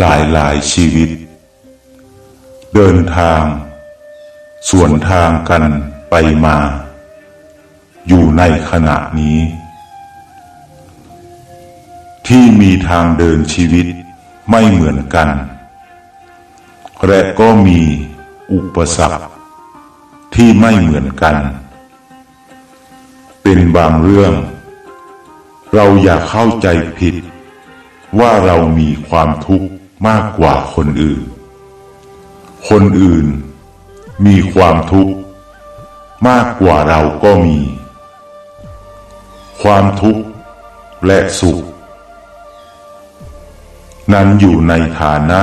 หลายหลายชีวิต เดินทาง ส่วนทางกันไปมา อยู่ในขณะนี้ ที่มีทางเดินชีวิตไม่เหมือนกัน และก็มีอุปสรรคที่ไม่เหมือนกัน เป็นบางเรื่อง เราอย่าเข้าใจผิดว่าเรามีความทุกข์ มากกว่าคนอื่น คนอื่นมีความทุกข์ มากกว่าเราก็มี ความทุกข์และสุข นั้นอยู่ในฐานะ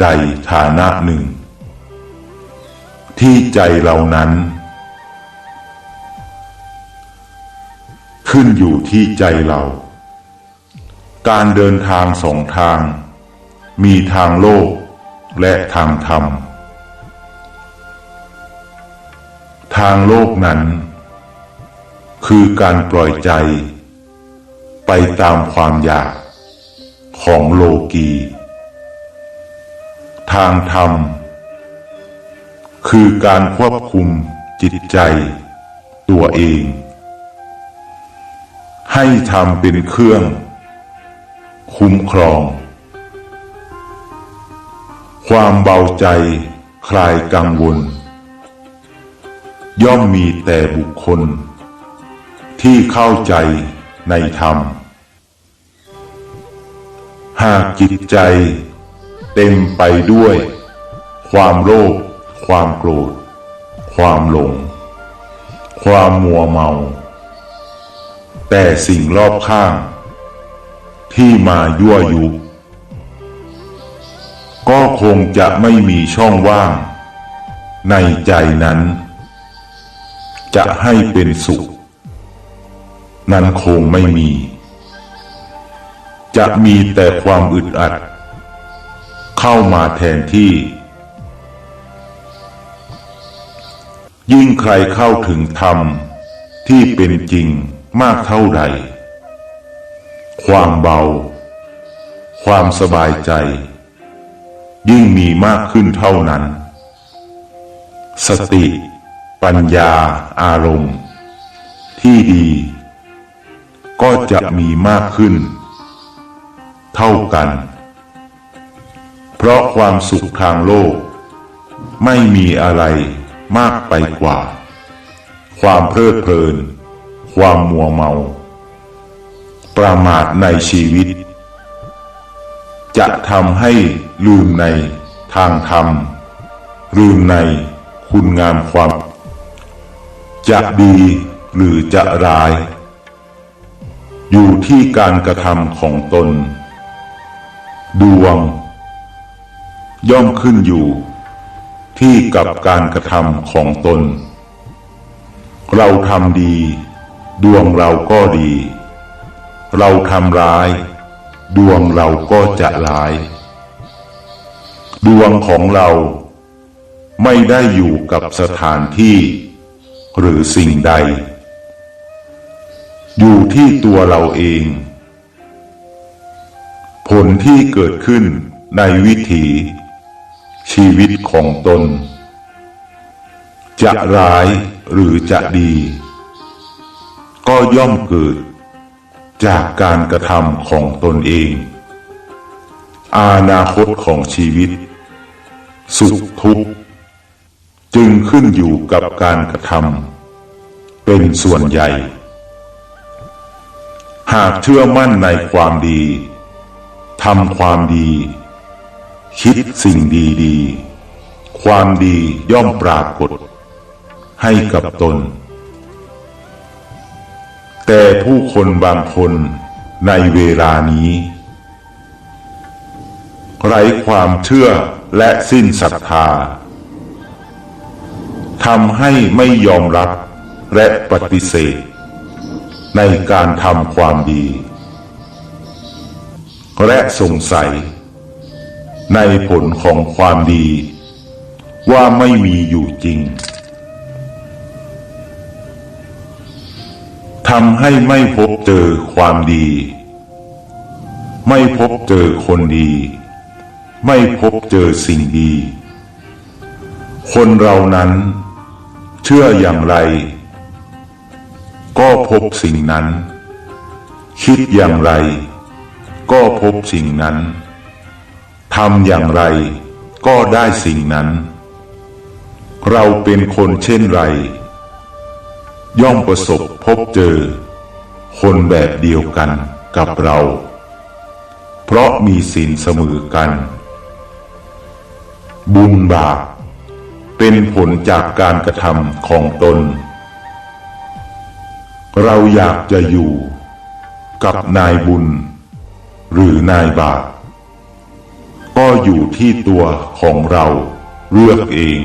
ใดฐานะหนึ่ง ที่ใจเรานั้น ขึ้นอยู่ที่ใจเรา การเดินทางสองทาง มีทางโลกและทางธรรม ทางโลกนั้น คือการปล่อยใจ ไปตามความอยากของโลกี ทางธรรม คือการควบคุมจิตใจตัวเอง ให้ทำเป็นเครื่อง คุ้มครอง ความเบาใจ คลายกังวล ย่อมมีแต่บุคคล ที่เข้าใจในธรรม หากจิตใจ เต็มไปด้วย ความโลภความโกรธ ความหลง ความมัวเมา แต่สิ่งรอบข้าง ที่มายั่วยุ ก็คงจะไม่มีช่องว่าง ในใจนั้น จะให้เป็นสุข นั้นคงไม่มี จะมีแต่ความอึดอัด เข้ามาแทนที่ ยิ่งใครเข้าถึงธรรมที่เป็นจริงมากเท่าใดความเบา ความสบายใจ ยิ่งมีมากขึ้นเท่านั้น สติ ปัญญา อารมณ์ ที่ดี ก็จะมีมากขึ้น เท่ากัน เพราะความสุขทางโลก ไม่มีอะไรมากไปกว่า ความเพลิดเพลิน ความมัวเมา ประมาทในชีวิต จะทำให้ลืมในทางธรรม ลืมในคุณงามความ จะดีหรือจะร้าย อยู่ที่การกระทำของตน ดวง ย่อมขึ้นอยู่ ที่กับการกระทำของตน เราทำดี ดวงเราก็ดี เราทำร้าย ดวงเราก็จะร้าย ดวงของเราไม่ได้อยู่กับสถานที่ หรือสิ่งใด อยู่ที่ตัวเราเอง ผลที่เกิดขึ้นในวิถีชีวิตของตน จะร้ายหรือจะดี ก็ย่อมเกิด จากการกระทำของตนเอง อนาคตของชีวิต สุขทุกข์ จึงขึ้นอยู่กับการกระทำเป็นส่วนใหญ่ หากเชื่อมั่นในความดีทำความดี คิดสิ่งดีๆ ความดีย่อมปรากฏให้กับตน แต่ผู้คนบางคนในเวลานี้ไร้ความเชื่อและสิ้นศรัทธาทำให้ไม่ยอมรับและปฏิเสธ ในการทำความดี และสงสัย ในผลของความดี ว่าไม่มีอยู่จริง ทำให้ไม่พบเจอความดี ไม่พบเจอคนดี ไม่พบเจอสิ่งดี คนเรานั้น เชื่ออย่างไร ก็พบสิ่งนั้น คิดอย่างไร ก็พบสิ่งนั้นทำอย่างไร ก็ได้สิ่งนั้น เราเป็นคนเช่นไร ย่อมประสบพบเจอ คนแบบเดียวกันกับเรา เพราะมีศีลเสมอกัน บุญบาปเป็นผลจากการกระทำของตน เราอยากจะอยู่กับนายบุญ หรือนายบาปก็อยู่ที่ตัวของเราเลือกเอง